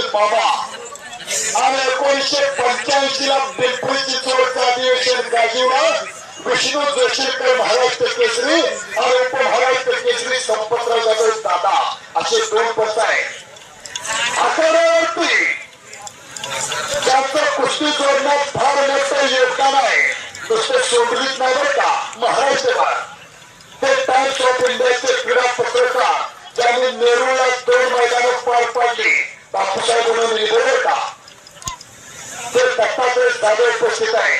पाटील बाबा. आणि एकोणीसशे पंच्याऐंशी ला पिंपरी चोरचं अधिवेशन गाजीवलं विष्णू जोशीकर महाराष्ट्र केसरी आणि उपमहाराष्ट्र केसरी संपतराव जाधव दादा. असे दोन पक्ष आहेत. आखाड्यावरती त्यांचं कुस्ती जोडण्यात फार मोठं योगदान आहे नुसते सोडलीच नाही बरं का महाराष्ट्रभर ते टाइम्स ऑफ इंडियाचे क्रीडा पत्रकार ज्यांनी नेरूळला दोन मैदानं पार पाडली. बापूसाहेब म्हणून लिहिलं बरं का ते दत्तात्रय दादा उपस्थित आहे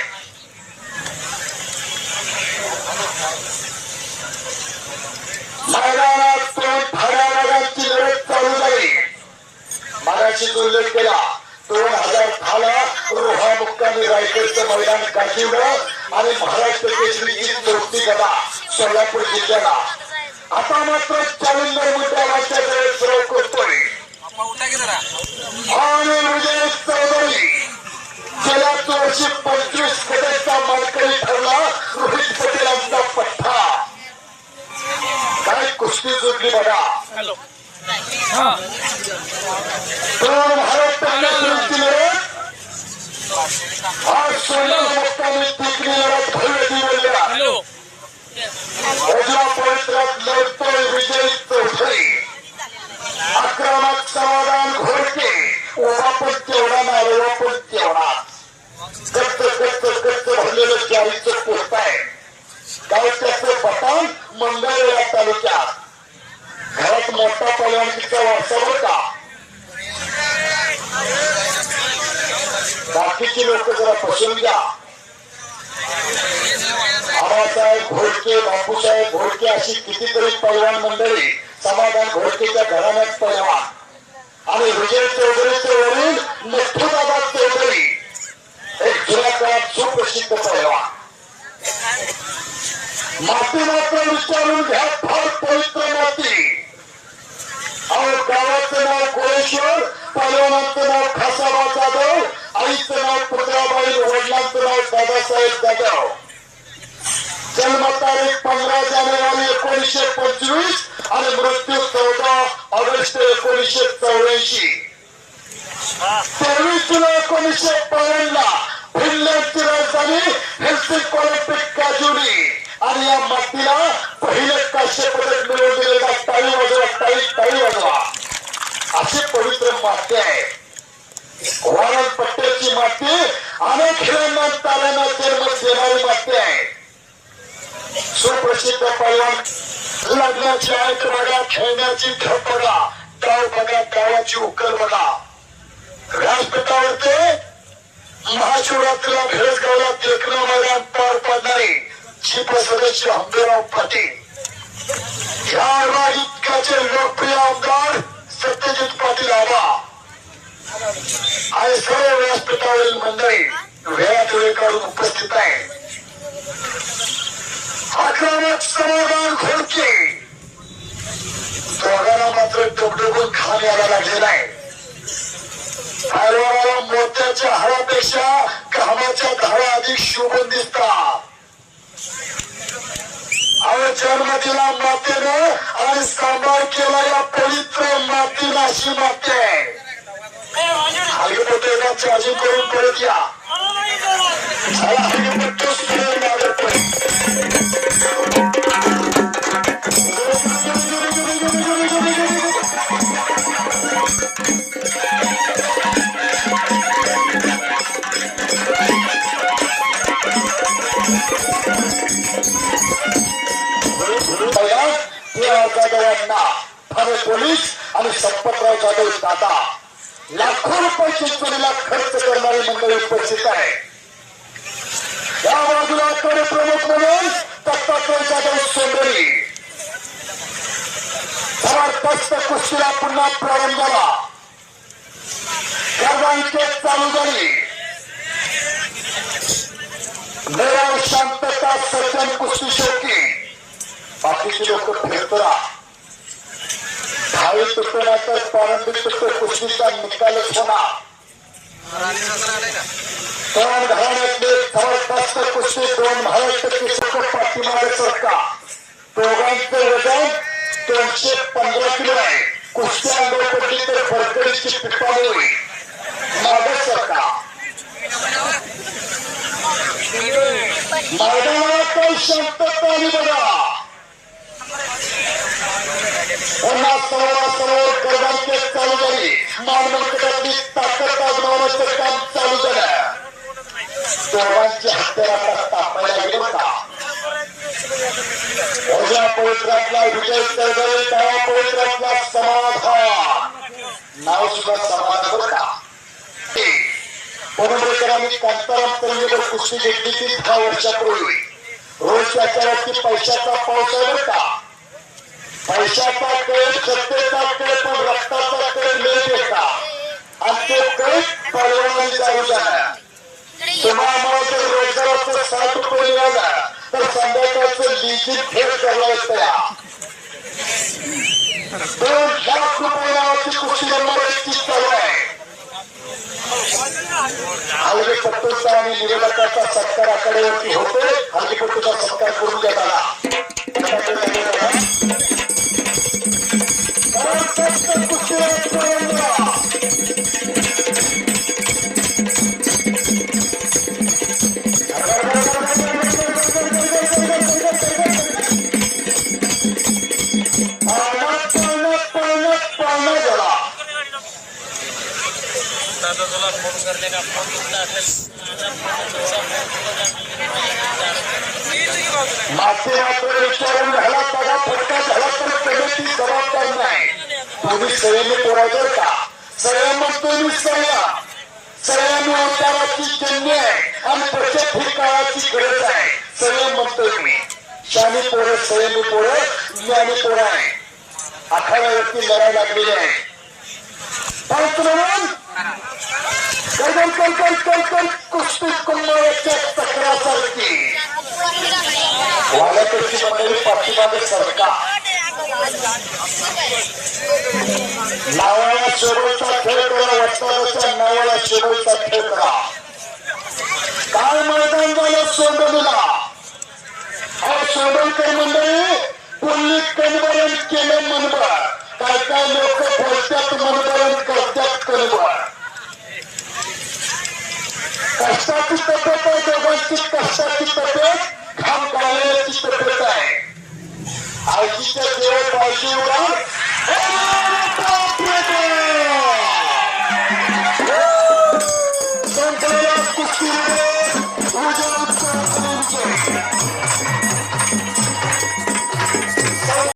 मैदानात दोन लढत चालू झाली. मागाशी उल्लेख केला दोन हजार दहाला रोहा मुक्कामी रायगडचं मैदान गाजवलं आणि महाराष्ट्र केसरीची चौथी गदा सोलापूर जिल्ह्याला. आता मात्र चालिंदर मुद्दा राज्याकडे सराव करतोय. आणि विजय चौधरी गेल्याच वर्षी पंचवीस गटाचा मानकरी ठरला रोहित पटेलांचा पठ्ठा. काय कुस्ती जोडली बघा. दोन महाराष्ट्र केसरीची लढत. आज सोला मुक्कामी तिकडी लढत. भव्य दिवल्या उजव्या भरलेलं ज्वारीचं पोस्ट आहे. गावच्याचं बटाण मंगळ या तालुक्यात. घरात मोठा पहिल्यांदा वारसा होता. बाकीची लोक जरा पसरून घ्या बाबासाहेब घोडके बापूसाहेब घोडके अशी कितीतरी पैलवान मंडळी समाधान घोडकेच्या घराण्यात पैलवान. आणि विजय चौधरीचे वडील नथुदादा चौधरी एक जुन्या काळात सुप्रसिद्ध पैलवान माती मात्र विचारून घ्या फार पवित्र माती अहो गावाचं नाव गोळेश्वर पैलवानाचं नाव खासाबा जाधव आईचं नाव पुत्राबाई वडिलांचं नाव दादासाहेब जाधव जन्मतारीख पंधरा जानेवारी एकोणीसशे पंचवीस आणि मृत्यू चौदा ऑगस्ट एकोणीसशे चौऱ्याऐंशी तेवीस जुलै एकोणीसशे बावन्न राजधानी आणि या मातीला काश्य पदक मिळवून टाळी वाजवा टाळी टाळी वाजवा. अशी पवित्र माती आहे. वारण पट्ट्याची माती अनेक खेळांना जन्म देणारी माती आहे. सुप्रसिद्ध पैलवान लग्नाची ऐक बघा खेळण्याची खेळ बघा. गाव बघा गावाची उकल बघा. व्यासपीठावरचे महाशिवरात्रीला भेळसगावला देखणं मैदान पार पाडणारे जीप सदस्य हंबीराव पाटील. या राजकाचे लोकप्रिय आमदार सत्यजित पाटील आबा. आणि सर्व व्यासपीठावरील मंडळी वेळात वेळ काढून उपस्थित आहे आक्रमक समाधान घोडके. दोघांना मात्र डबडबून खाली यायला लागलेला आहे. हरवाला मोत्याच्या हळापेक्षा कामाच्या धारा अधिक शोभून दिसतात अहो जन्म दिला मातेनं आणि सांभाळ केला या पवित्र मातीला अशी माते. आहे हलगपट्टे चार्जिंग करून परत या. चला हलगपट्टे जाधवांना ठाणे पोलीस आणि संपतराव जाधव दादा लाखो रुपये चिंचणीला खर्च करणारी मंडळी उपस्थित आहे या बाजूला कडे प्रमुख म्हणून दत्तात्रय जाधव सोंडरी जबरदस्त कुस्तीला पुन्हा प्रारंभ झाला गर्भांकेत चालू झाली निराव शांतता सज्जन कुस्ती शौकी बाकीचे लोक फिरतरा भावी तुटला प्रारंभिक तुटतो कुस्तीचा निकालच होणार. दोन घराण्यातले जबरदस्त कुस्ती दोन पाठीमागे सरका वजन दोनशे पंधरा किलो आहे. कुस्त्या अंगावर तर सरका मैदानात शांतता आणि बघा. पुन्हा समोरासमोर समोर चालू झाली. मानमंडळातली ताकद आजमावण्याचं काम चालू झालं. सर्वांची हत्या आता तापायला गेलो का ओझ्या पवित्रातला विजय चळवळे त्या पवित्रातला समाधान. नाव सुद्धा समाधान होता. का कांताराम तरुणीवर कुस्ती घेतली ती दहा वर्षापूर्वी. रोज त्याच्यावरती पैशाचा पाऊस होता. पैशाचा कळ सत्तेचा कळ पण रक्ताचा कळ मिळत होता आणि तो कळ परवानगी जाऊ झाला तुम्हाला जर रोजगाराचं साठ रुपये मिळाला तर संध्याकाळचं लिखित फेर करला असत्या दोन लाख रुपये नावाची कृषी नंबर चालू आहे. हलगे पट्टूचा आणि निवेदकाचा सत्कार आकडेवरती होते हल्ली पट्टूचा सत्कार करून देत तुला फोन करने का फोन कितना मागचे झाला फटका झाला तर कमिटी जबाबदार नाही तुम्ही का जन्य आहे आणि बचत ही गरज आहे संयम म्हणतोय मी शानी पोरं संयमी पोरं ज्ञानी पोरं आहे आखाड्यावरती लढाई लागलेली आहे कल कल कल कल कल कुस्ती कुंभाराच्या चक्रासारखी वाड्याकडची मंडळी पाठीमागे सरका नावाला शेवटचा खेळ करा वस्तादाच्या शेवटचा खेळ काय मैदान झालं सोंडलीला अहो सोंडलकर मंडळी पुल्ली कणबरण केलं मनबर કાયદા લોકો ફરજિયાત મનોનયન ફરજિયાત કરવા કષ્ટાથી તપેતા જોગંતી કષ્ટાથી તપે ઘામ ગાળેથી તપેતા હૈ